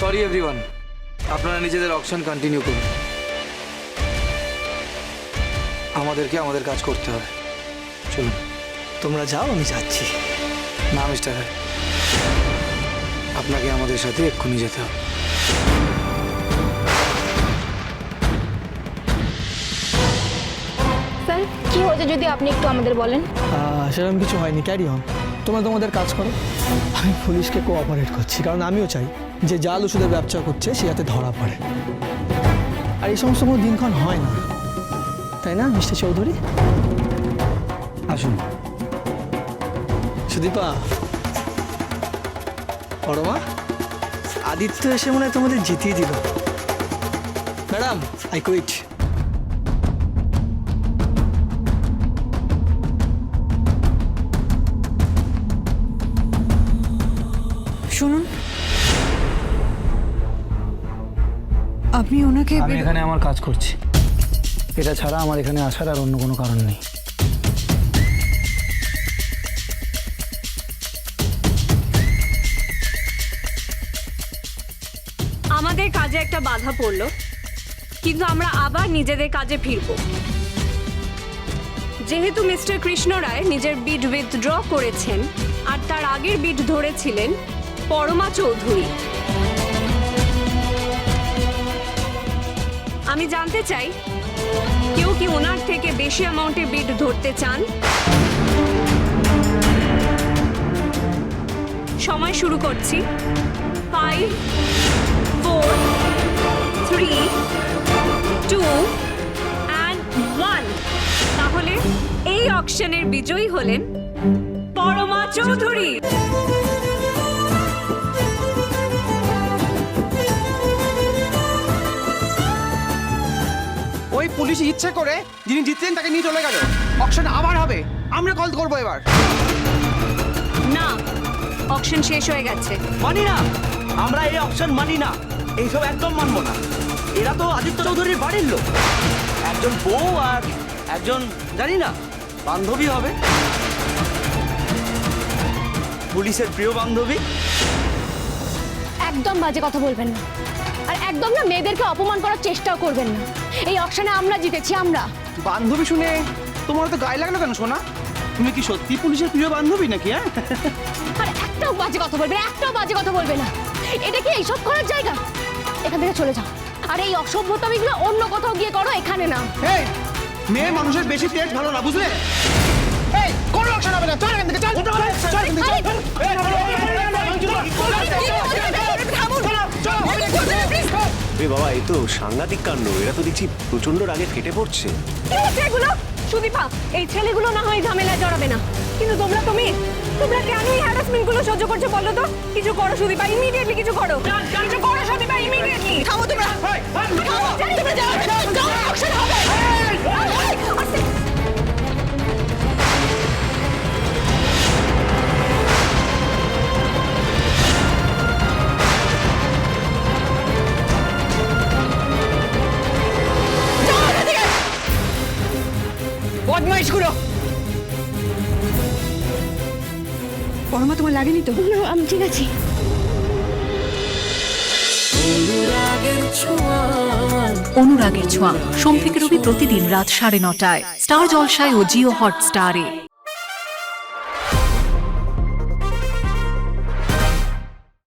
Sorry everyone আপনারা নিজেদের option continue করুন। আমাদেরকে আমাদের কাজ করতে হবে। চলুন। তোমরা যাও আমি যাচ্ছি। না মিস্টার আপনাকে আমাদের সাথে এক্ষুনি যেতে হবে। স্যার কি হয়েছে যদি আপনি একটু আমাদের বলেন? সেরকম কিছু হয়নি। ক্যারি অন তোমরা তোমাদের কাজ করো। আমি পুলিশকে কোঅপারেট করছি কারণ আমিও চাই। যে জাল ওষুধের ব্যবসা করছে, সে যাতে ধরা পড়ে। আর এই সমস্ত কোনো দিনক্ষণ হয় না। তাই না, মিস্টার চৌধুরী? আসুন। সুদীপা পরমা আদিত্য এসে মনে হয় তোমাদের জিতিয়ে দিল। ম্যাডাম আই কুইট আপনি ওনাকে আমি এখানে আমার কাজ করছি। এটা ছাড়া আমার এখানে আসার আর অন্য কোনো কারণ নেই। আমাদের কাজে একটা বাধা পড়ল কিন্তু আমরা আবার নিজেদের কাজে ফিরব। যেহেতু মিস্টার কৃষ্ণ রায় নিজের বিড উইথড্র করেছেন আর তার আগের বিড ধরেছিলেন পরমা চৌধুরী। আমি জানতে চাই, কেউ কি ওনার থেকে বেশি অ্যামাউন্টে বিড ধরতে চান? সময় শুরু করছি। Five four three two and one তাহলে এই অকশনের বিজয়ী হলেন পরমা চৌধুরী। পুলিশ ইচ্ছে করে যিনি জিতলেন তাকে নিয়ে চলে গেল। অকশন আবার হবে। আমরা কল করব এবার। না অকশন শেষ হয়ে গেছে। মানি না। আমরা এই অপশন মানি না। এইসব একদম মানবো না। এরা তো আদিত্য চৌধুরীর বাড়ির লোক। একজন বউ আর একজন জানি না বান্ধবী হবে। পুলিশের প্রিয় বান্ধবী। একদম বাজে কথা বলবেন না। আর একদম না মেয়েদেরকে অপমান করার চেষ্টাও করবেন না। এই অকশনে আমরা জিতেছি আমরা। বান্ধবী শুনে তোমার তো গায়ে লাগল কেন শোনা তুমি কি সত্যি পুলিশের প্রিয় বান্ধবী নাকি হ্যাঁ? আর একটাও বাজে কথা বলবে না একটাও বাজে কথা বলবে না। এটা কি এইসব করার জায়গা? এখান থেকে চলে যাও। আর এই অসভ্যতামিগুলো অন্য কোথাও গিয়ে করো এখানে না এই মেয়ে মানুষের বেশি তেজ ভালো না বুঝলে? এই কোনো অকশন হবে না চল এখান থেকে চল। চল এখান থেকে, চল। এ বাবা এই তো সাংঘাতিক কাণ্ড এরা তো দেখছি প্রচণ্ড রাগে ফেটে পড়ছে কি হচ্ছে এগুলো সুদীপা এই ছেলেগুলো না হয় ঝামেলায় জড়াবে না কিন্তু তোমরা তুমি তোমরা কেন এই হ্যারাসমেন্টগুলো সহ্য করছ বলো তো কিছু করো সুদীপা ইমিডিয়েটলি কিছু করো কিছু করো সুদীপা ইমিডিয়েটলি থামো তোমরা থামো তোমরা যাও যাও অকশন হবে বদমাইশগুলো পরমা তোমার লাগেনি তো? আমি ঠিক আছি। অনুরাগের ছোঁয়া। সোম থেকে রবি প্রতিদিন রাত সাড়ে নটায়। স্টার জলসায় ও জিও হটস্টারে।